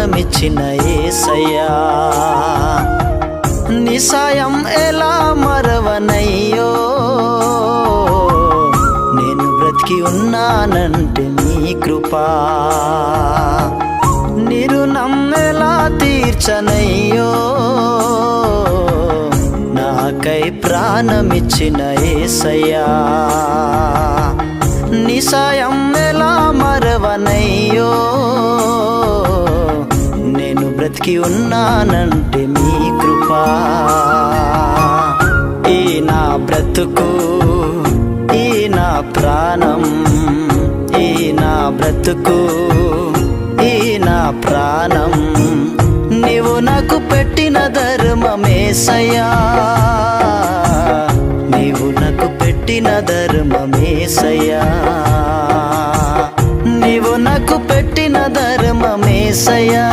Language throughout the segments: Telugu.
ప్రాణమిచ్చిన ఏసయ్యా. నిసాయం ఎలా మరవనయ్యో. నేను బ్రతికి ఉన్నానంటే నీ కృపా. నిరుణం ఎలా తీర్చనయ్యో. నాకై ప్రాణమిచ్చిన ఏసయ్యా. నిసాయం ఎలా మరవనయ్యో. బ్రతికి ఉన్నానంటే మీ కృపా. ఈ నా బ్రతుకు ఈ నా ప్రాణం ఈ నా బ్రతుకు ఈ నా ప్రాణం. నీవు నాకు పెట్టిన ధర్మమేసయ్యా నీవు నాకు పెట్టిన ధర్మమేసయ్యా నీవు నాకు పెట్టిన ధర్మమేసయ్యా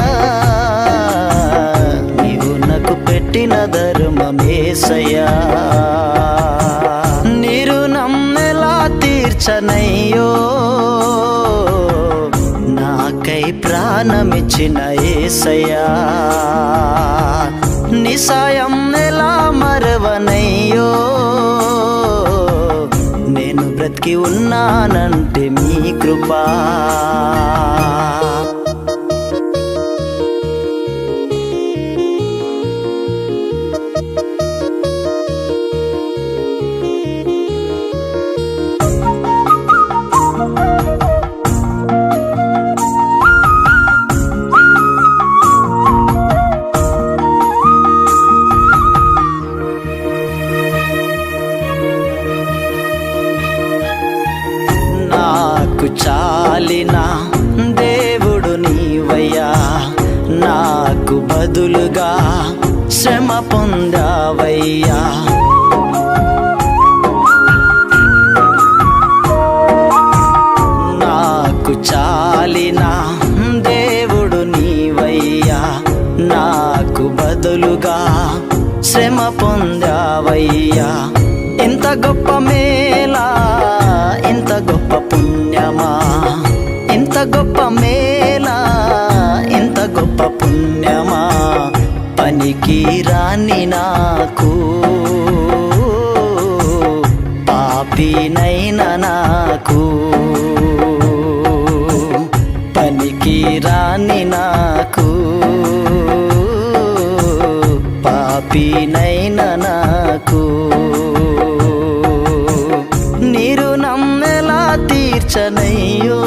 పెట్టిన ధర్మమేసయ్యా నీరు నమ్మెలా తీర్చనయ్యో నాకై ప్రాణమిచ్చిన ఏసయా నిసాయం ఎలా మరవనయ్యో నేను బ్రతికి ఉన్నానంటే మీ కృపా. శ్రమ పొందావయ్యా. నాకు చాలిన దేవుడు నీవయ్యా. నాకు బదులుగా శ్రమ పొందావయ్యా. ఇంత గొప్ప మేలా ఇంత గొప్ప పుణ్య పనికి రాని నాకు పాపినైన నాకు పనికి రాని నాకు పాపినైన నాకు. నీరు నమ్మెలా తీర్చనయ్యో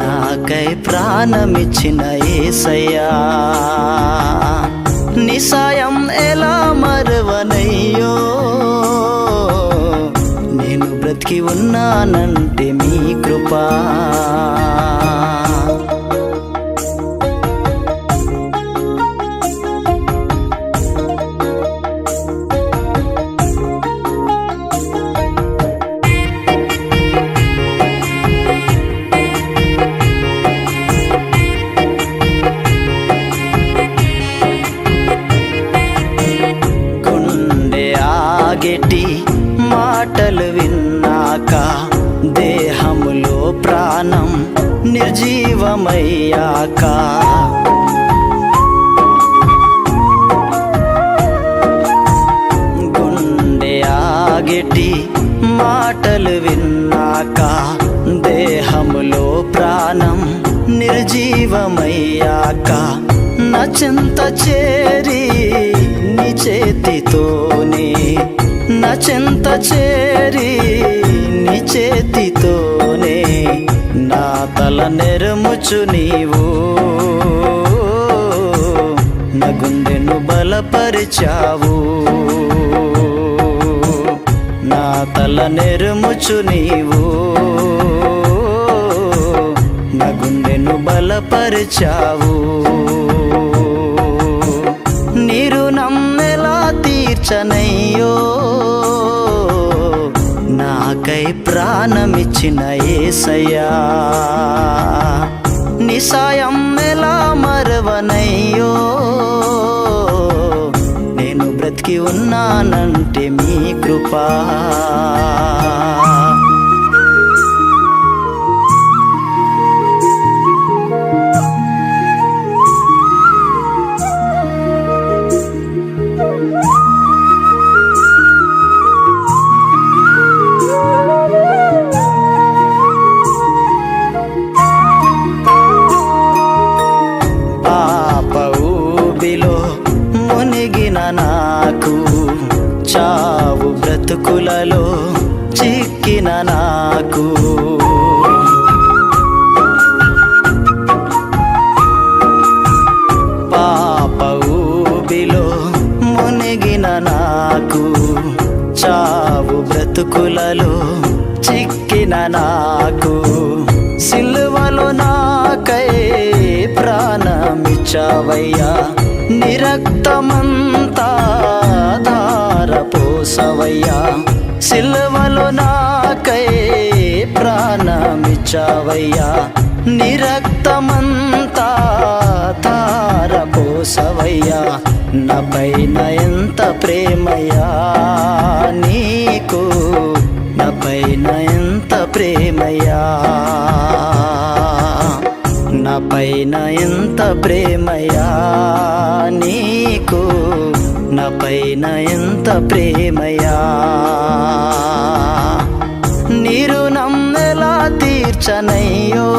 నాకై ప్రాణమిచ్చిన ఏసయ్యా నిసాయం ఎలా మరవనయ్యో. నేను బ్రతికి ఉన్నానంటే మీ కృపా. ఆగెటి మాటలు విన్నాక దేహములో ప్రాణం నిర్జీవమయ్యాక. గుండె ఆగెటి మాటలు విన్నాక దేహములో ప్రాణం నిర్జీవమయ్యాక. నచింత చేరి నీ చేతితోనే నా చెంత చేరి నీ చేతితోనే నా తల నెరముచు నీవు. నా గుండెను బలపరిచావు. నా తల నెరుముచు నీవు. నా గుండెను బలపరిచావు. నీరు నమ్మెలా తీర్చనయ్యో నాకై ప్రాణమిచ్చిన ఏసయ్యా నిసాయం ఎలా మరవనయ్యో నేను బ్రతికి ఉన్నానంటే మీ కృపా. చిక్కిన నాకు. పాప ఊబిలో మునిగిన నాకు. చావు బ్రతుకులలో చిక్కిన నాకు. సిల్వలు నాకై ప్రాణమిచ్చావయ్యా. నిరక్తమంతా ధారపోసవయ్యా. సిల్వ ప్రాణమిచ్చావయ్యా నిరక్తమంతా ధారపోసవయ్యా నాపైన ఎంత ప్రేమయ్యా నీకు. నాపైన ఎంత ప్రేమయ్యా. నాపైన ఎంత ప్రేమయ్యా నీకు. నాపైన ఎంత ప్రేమయ్యా. నీరు తీర్చనయ్యో.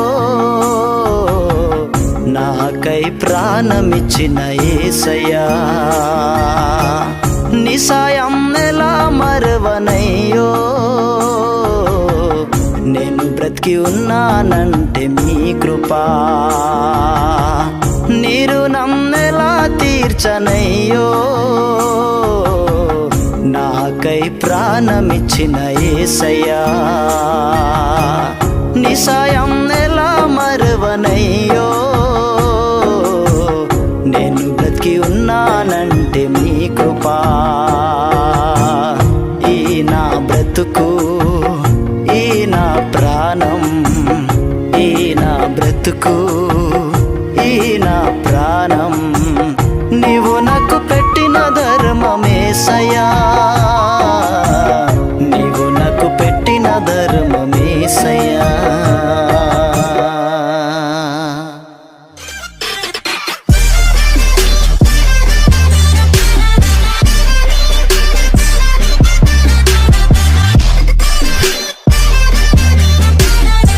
నాకై ప్రాణమిచ్చిన ఏసయ్యా. నిసాయం ఎలా మరవనయ్యో. నేను బ్రతికి ఉన్నానంటే మీ కృపా. నీరు నమ్మెలా తీర్చనయ్యో. నాకై ప్రాణమిచ్చిన ఏసయ్యా. బ్రతుకు ఈ నా ప్రాణం. నీవు నాకు పెట్టిన ధర్మమేసయా